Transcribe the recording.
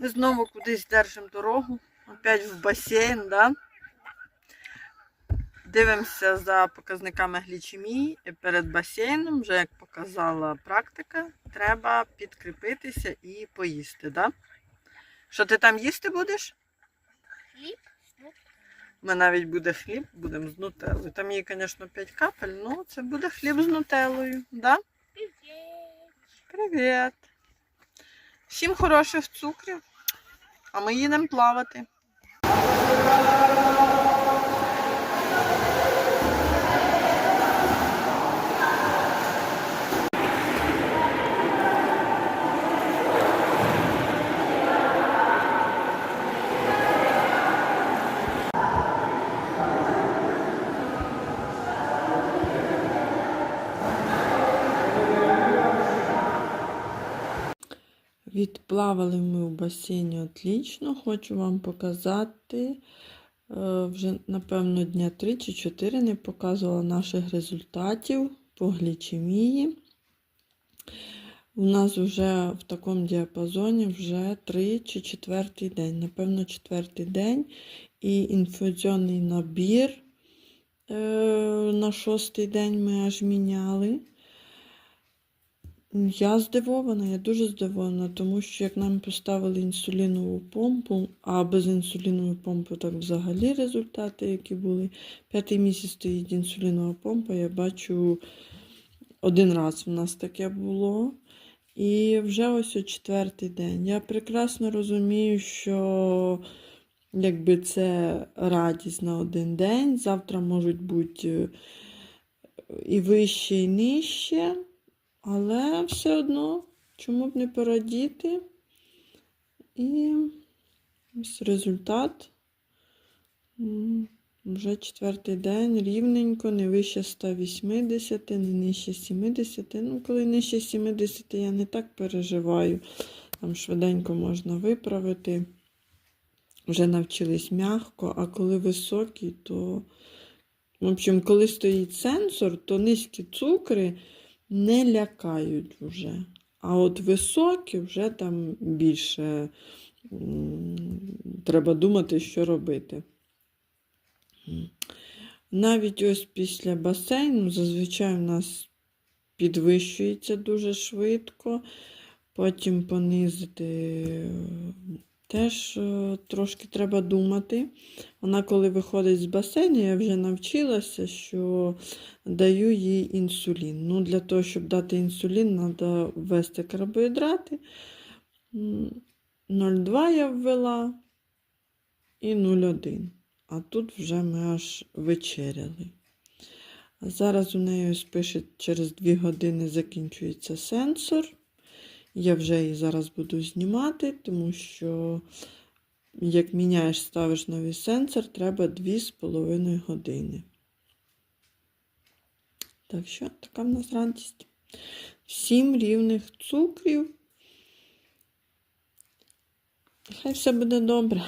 Ми знову кудись держимо дорогу. Опять в басейн, да? Дивимося за показниками глічемії. Перед басейном, вже як показала практика, треба підкріпитися і поїсти, да? Що ти там їсти будеш? Хліб. Мене навіть буде хліб, будемо з нутеллою. Там є, звісно, 5 капель, ну це буде хліб з нутеллою, да? Привіт. Привіт! Всім хороших цукрів, а ми їдемо плавати. Відплавали ми в басейні отлично. Хочу вам показати. е, Вже, напевно, дня 3 чи 4 не показувала наших результатів по глічемії. У нас вже в такому діапазоні вже 3 чи 4 день. Напевно, 4 день. І інфузіонний набір е, на шостий день ми аж міняли. Я здивована, я дуже здивована, тому що як нам поставили інсулінову помпу, а без інсулінової помпи так взагалі результати, які були. П'ятий місяць стоїть інсулінова помпа, я бачу один раз в нас таке було. І вже ось о четвертий день. Я прекрасно розумію, що якби це радість на один день. Завтра можуть бути е, і вище, і нижче. Але все одно, чому б не порадіти? І ось результат. Вже четвертий день, рівненько, не вище 180, не нижче 70. Ну, коли нижче 70, я не так переживаю. Там швиденько можна виправити. Вже навчились м'ягко, а коли високий, то. В общем, коли стоїть сенсор, то низькі цукри не лякають вже. А от високі вже там більше треба думати, що робити. Навіть ось після басейну зазвичай у нас підвищується дуже швидко, потім понизити теж е, трошки треба думати. Вона, коли виходить з басейну, я вже навчилася, що даю їй інсулін. Ну, для того, щоб дати інсулін, треба ввести карбоїдрати. 0,2 я ввела і 0,1. А тут вже ми аж вечеряли. Зараз у неї ось пише, через 2 години закінчується сенсор. Я вже її зараз буду знімати, тому що, як міняєш, ставиш новий сенсор, треба 2,5 години. Так що така в нас радість. Сім рівних цукрів. Хай все буде добре.